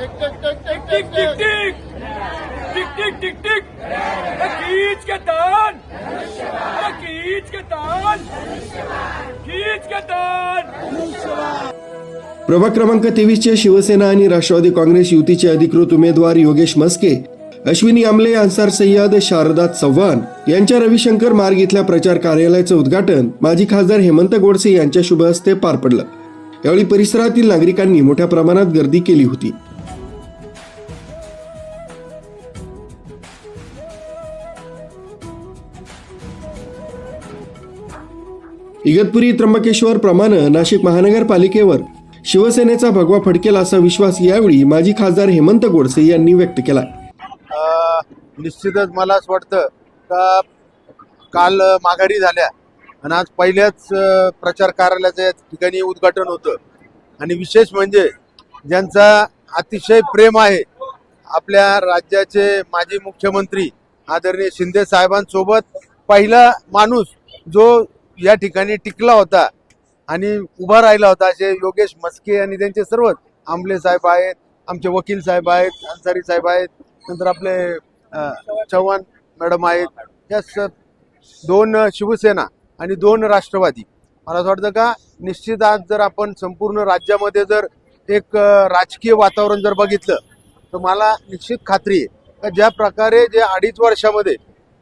Tick tick tick tick tick tick tick खींच के तान खींच के तान खींच के तान प्रभाग क्रमांक तेवीसचे शिवसेना आणि राष्ट्रवादी काँग्रेस युतीचे अधिकृत उमेदवार योगेश मस्के अश्विनी आमले अन्सार सय्यद शारदा चव्हाण यांच्या रविशंकर मार्ग इथल्या प्रचार कार्यालयाचं उद्घाटन माजी खासदार हेमंत गोडसे यांच्या शुभ हस्ते पार पडलं यावेळी परिसरातील नागरिकांनी मोठ्या प्रमाणात गर्दी केली होती इगतपुरी त्र्यंबकेश्वर प्रमाणे नाशिक महानगरपालिकेवर शिवसेनेचा भगवा फडकेल असा विश्वास यावेळी माजी खासदार हेमंत गोडसे यांनी व्यक्त केला. निश्चितच मला असं वाटतं का काल माघारी झाल्या आणि आज पहिल्याच प्रचार कार्यालयाचं या ठिकाणी उद्घाटन होतं. आणि विशेष म्हणजे ज्यांचा अतिशय प्रेम आहे आपल्या राज्याचे माजी मुख्यमंत्री आदरणीय शिंदे साहेबांसोबत पहिला माणूस जो या ठिकाणी टिकला होता आणि उभा राहिला होता असे योगेश मस्के आणि त्यांचे सर्वच आंबले साहेब आहेत आमचे वकील साहेब आहेत अन्सारी साहेब आहेत नंतर आपले चव्हाण मॅडम आहेत. या स दोन शिवसेना आणि दोन राष्ट्रवादी. मला असं वाटतं का निश्चित आज जर आपण संपूर्ण राज्यामध्ये जर एक राजकीय वातावरण जर बघितलं तर मला निश्चित खात्री आहे का ज्या प्रकारे जे अडीच वर्षामध्ये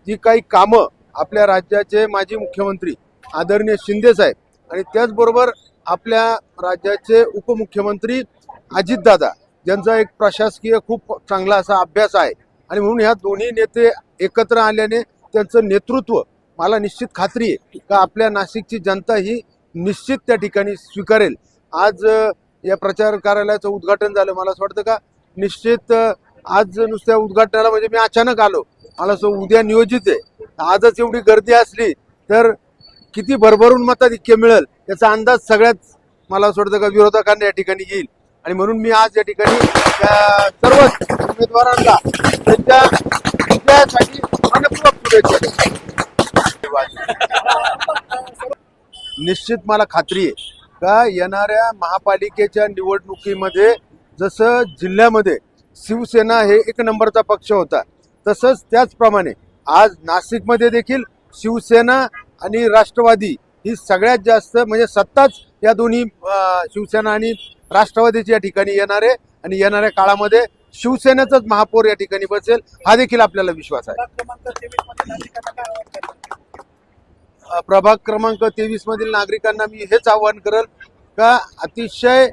जी काही कामं आपल्या राज्याचे माजी मुख्यमंत्री आदरणीय शिंदे साहेब आणि त्याचबरोबर आपल्या राज्याचे उपमुख्यमंत्री अजितदादा ज्यांचा एक प्रशासकीय खूप चांगला असा अभ्यास आहे. आणि म्हणून ह्या दोन्ही नेते एकत्र आल्याने त्यांचं नेतृत्व मला निश्चित खात्री आहे का आपल्या नाशिकची जनता ही निश्चित त्या ठिकाणी स्वीकारेल. आज या प्रचार कार्यालयाचं उद्घाटन झालं. मला असं वाटतं का निश्चित आज नुसत्या उद्घाटनाला म्हणजे मी अचानक आलो. मला असं उद्या नियोजित आहे. आजच एवढी गर्दी असली तर किती भरभरून मताधिक्य मिळेल याचा अंदाज सगळ्याच मला असं वाटतं का विरोधकांना या ठिकाणी येईल. आणि म्हणून मी आज या ठिकाणी सर्वच उमेदवारांना त्यांच्या विजयासाठी मनपूर्वक शुभेच्छा निश्चित मला खात्री आहे का येणाऱ्या महापालिकेच्या निवडणुकीमध्ये जसं जिल्ह्यामध्ये शिवसेना हे एक नंबरचा पक्ष होता तसंच त्याचप्रमाणे आज नाशिकमध्ये देखील शिवसेना आणि राष्ट्रवादी ही सगळ्यात जास्त म्हणजे सत्ताच या दोन्ही शिवसेना आणि राष्ट्रवादीची या ठिकाणी येणार आहे. आणि येणाऱ्या काळामध्ये शिवसेनेचाच महापौर या ठिकाणी बसेल हा देखील आपल्याला विश्वास आहे. प्रभाग क्रमांक तेवीस मधील नागरिकांना मी हेच आवाहन करेल का अतिशय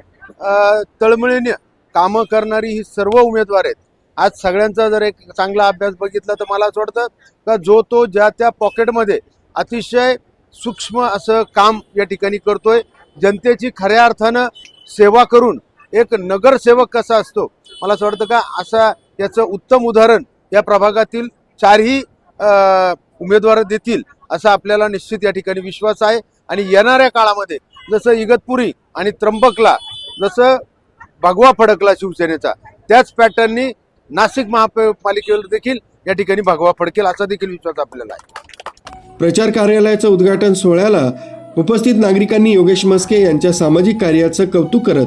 तळमळीने कामं करणारी ही सर्व उमेदवार आहेत. आज सगळ्यांचा जर एक चांगला अभ्यास बघितला तर मला असं वाटतं का जो तो ज्या त्या पॉकेटमध्ये अतिशय सूक्ष्म असं काम या ठिकाणी करतोय. जनतेची खऱ्या अर्थानं सेवा करून एक नगरसेवक कसा असतो? मला असं वाटतं का असा याचं उत्तम उदाहरण या प्रभागातील चारही उमेदवार देतील असा आपल्याला निश्चित या ठिकाणी विश्वास आहे. आणि येणाऱ्या काळामध्ये जसं इगतपुरी आणि त्र्यंबकला जसं भगवा फडकला शिवसेनेचा त्याच पॅटर्ननी नाशिक महापालिकेवर देखील या ठिकाणी भगवा फडकेल असा देखील विश्वास आपल्याला आहे. प्रचार कार्यालयाचं उद्घाटन सोहळ्याला उपस्थित नागरिकांनी योगेश मस्के यांच्या सामाजिक कार्याचं कौतुक करत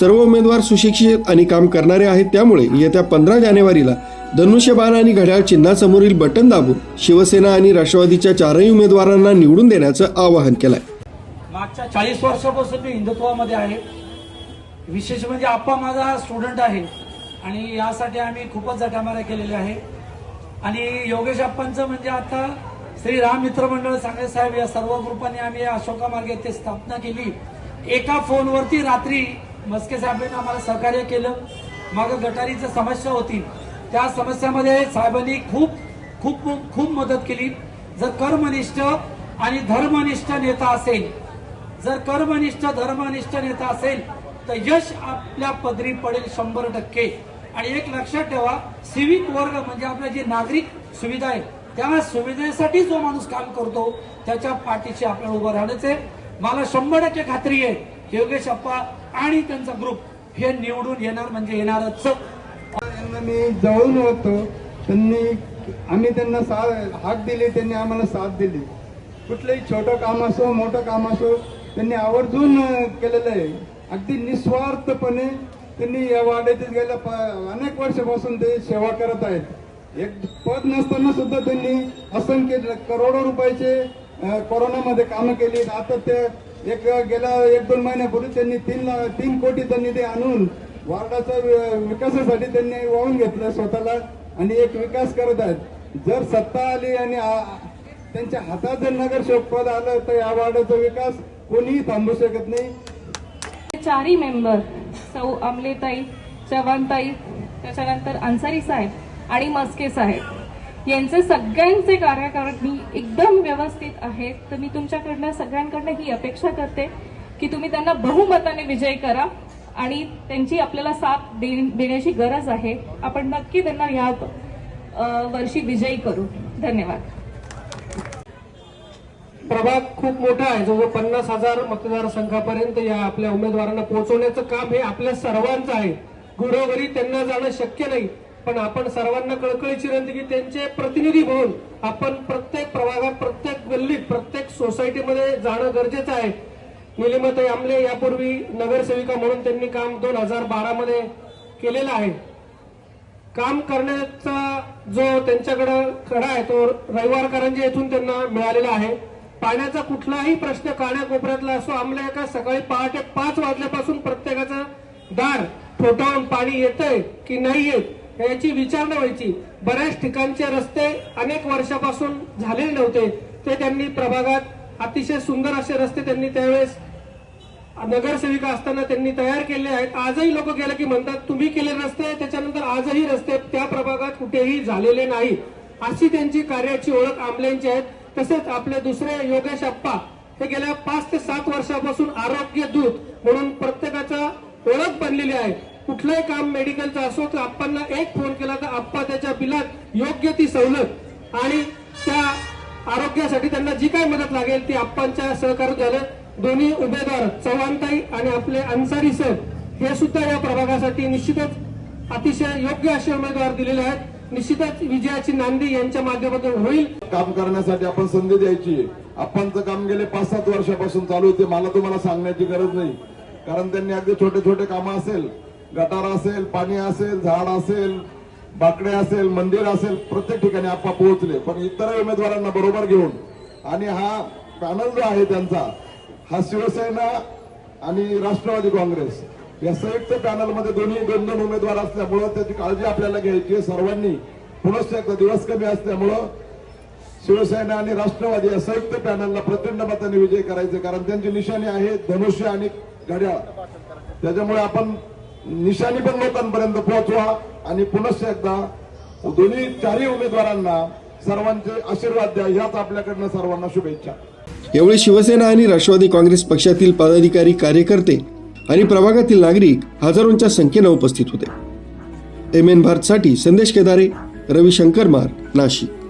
सर्व उमेदवार सुशिक्षित आणि काम करणारे आहेत. त्यामुळे येत्या पंधरा जानेवारीला धनुष्यबाण आणि घड्याळ चिन्हासमोरील बटन दाबून शिवसेना आणि राष्ट्रवादीच्या चारही उमेदवारांना निवडून देण्याचं आवाहन केलंय. मागच्या चाळीस वर्षापासून मी हिंदुत्वामध्ये आहे. विशेष म्हणजे आप्पा माझा स्टुडंट आहे आणि यासाठी आम्ही खूपच जटामाऱ्या केलेल्या आहे. आणि योगेश आप्पांचं म्हणजे आता श्री राम मित्र मंडळ सांगे साहेब या सर्व ग्रुपांनी आम्ही अशोका मार्गे येथे स्थापना केली. एका फोनवरती रात्री मस्के साहेबांनी आम्हाला सहकार्य केलं. मग गटारीच्या समस्या होती. त्या समस्यामध्ये साहेबांनी खूप खूप खूप मदत केली. जर कर्मनिष्ठ आणि धर्मनिष्ठ नेता असेल जर कर्मनिष्ठ धर्मनिष्ठ नेता असेल तर यश आपल्या पदरी पडेल शंभर टक्के. आणि एक लक्षात ठेवा सिविक वर्ग म्हणजे आपल्या जे नागरिक सुविधा आहे त्यामुळे सुविधेसाठी जो माणूस काम करतो त्याच्या पाठीशी आपल्याला उभं राहण्याचे मला शंभर टक्के खात्री आहे की योगेश अप्पा आणि त्यांचा ग्रुप हे निवडून येणार म्हणजे येणारच. मी जवळून ओळखतो. त्यांनी आम्ही त्यांना साथ हाक दिली त्यांनी आम्हाला साथ दिली. कुठलंही छोटं काम असो मोठं काम असो त्यांनी आवर्जून केलेलं आहे. अगदी निस्वार्थपणे त्यांनी या वाड्यातील गेल्या प- अनेक वर्षापासून ते सेवा करत आहेत. एक पद नसताना सुद्धा त्यांनी असंख्य करोडो रुपयाचे कोरोनामध्ये कामं केली. आता ते एक गेल्या एक दोन महिन्यापूर्वी त्यांनी तीन तीन तीन कोटीचा निधी आणून वार्डाचा विकासासाठी त्यांनी वाहून घेतलं स्वतःला आणि एक विकास करत आहेत. जर सत्ता आली आणि त्यांच्या हातात जर नगरसेवक पद आलं तर या वार्डाचा विकास कोणीही थांबू शकत नाही. चारही मेंबर सौ अमलेताई चव्हाणताई त्याच्यानंतर अन्सारी साहेब आणि मस्के साहेब. यांचे सगळ्यांचे कार्यकारिणी एकदम व्यवस्थित आहेत तर मी तुमच्याकडनं सगळ्यांकडनं ही अपेक्षा करते की तुम्ही त्यांना बहुमताने विजय करा आणि त्यांची आपल्याला साथ दे- देण्याची गरज आहे. आपण नक्की त्यांना या वर्षी विजयी करू. धन्यवाद. प्रभाग खूप मोठा आहे. जवळजवळ पन्नास हजार मतदारसंघापर्यंत या आपल्या उमेदवारांना पोहोचवण्याचं काम हे आपल्या सर्वांचं आहे. घरोघरी त्यांना जाणं शक्य नाही. पण आपण सर्वांना कळकळीची विनंती की त्यांचे प्रतिनिधी म्हणून आपण प्रत्येक प्रभागात प्रत्येक गल्लीत प्रत्येक सोसायटीमध्ये जाणं गरजेचं आहे. निलिमाताई आमले यापूर्वी नगरसेविका म्हणून त्यांनी काम दोन हजार बारामध्ये केलेलं आहे. काम करण्याचा जो त्यांच्याकडं खडा आहे तो रविवारकरांजे येथून त्यांना मिळालेला आहे. पाण्याचा कुठलाही प्रश्न काण्याकोपऱ्यातला असो आमल्या एका सकाळी पहाटे पाच वाजल्यापासून प्रत्येकाचं दार ठोठावून पाणी येतंय की नाही येत याची विचारणा व्हायची. बऱ्याच ठिकाणचे रस्ते अनेक वर्षापासून झालेले नव्हते. ते त्यांनी प्रभागात अतिशय सुंदर असे रस्ते त्यांनी त्यावेळेस नगरसेविका असताना त्यांनी तयार केले आहेत. आजही लोक गेले की म्हणतात तुम्ही केले रस्ते त्याच्यानंतर आजही रस्ते त्या प्रभागात कुठेही झालेले नाही अशी त्यांची कार्याची ओळख आमल्यांची आहे. तसेच आपले दुसरे योगेश अप्पा हे गेल्या पाच ते सात वर्षापासून आरोग्य दूत म्हणून प्रत्येकाचा ओळख बनलेली आहे. कुठलंही काम मेडिकलचं असो तर आप्पांना एक फोन केला तर आप्पा त्याच्या बिलात योग्य ती सवलत आणि त्या आरोग्यासाठी त्यांना जी काय मदत लागेल ती आप्पांच्या सहकार्य झालं. दोन्ही उमेदवार चव्हाणताई आणि आपले अन्सारी सर हे सुद्धा या प्रभागासाठी निश्चितच अतिशय योग्य असे उमेदवार दिलेले आहेत. निश्चितच विजयाची नांदी यांच्या माध्यमातून होईल. काम करण्यासाठी आपण संधी द्यायची आपणचं काम गेले पाच सात वर्षापासून चालू होते मला तुम्हाला सांगण्याची गरज नाही. कारण त्यांनी अगदी छोटे छोटे कामं असेल गटार असेल पाणी असेल झाड असेल बाकडे असेल मंदिर असेल प्रत्येक ठिकाणी आप्पा पोहोचले. पण इतर उमेदवारांना बरोबर घेऊन आणि हा पॅनल जो आहे त्यांचा हा शिवसेना आणि राष्ट्रवादी काँग्रेस. या संयुक्त पॅनलमध्ये दोन्ही दोन दोन उमेदवार असल्यामुळं त्याची काळजी आपल्याला घ्यायची आहे. सर्वांनी पुनश्च एकदा दिवस कमी असल्यामुळं शिवसेना आणि राष्ट्रवादी या संयुक्त पॅनलला प्रचंड मताने विजय करायचे कारण त्यांची निशाणी आहे धनुष्य आणि घड्याळ. त्याच्यामुळे आपण निशाणी पण लोकांपर्यंत पोहोचवा आणि पुनश्च एकदा दोन्ही चारही उमेदवारांना सर्वांचे आशीर्वाद द्या ह्याच आपल्याकडनं सर्वांना शुभेच्छा. यावेळी शिवसेना आणि राष्ट्रवादी काँग्रेस पक्षातील पदाधिकारी कार्यकर्ते आणि प्रभागातील नागरिक हजारोंच्या संख्येनं उपस्थित होते. एम एन भारतसाठी संदेश केदारे रविशंकर मार नाशिक.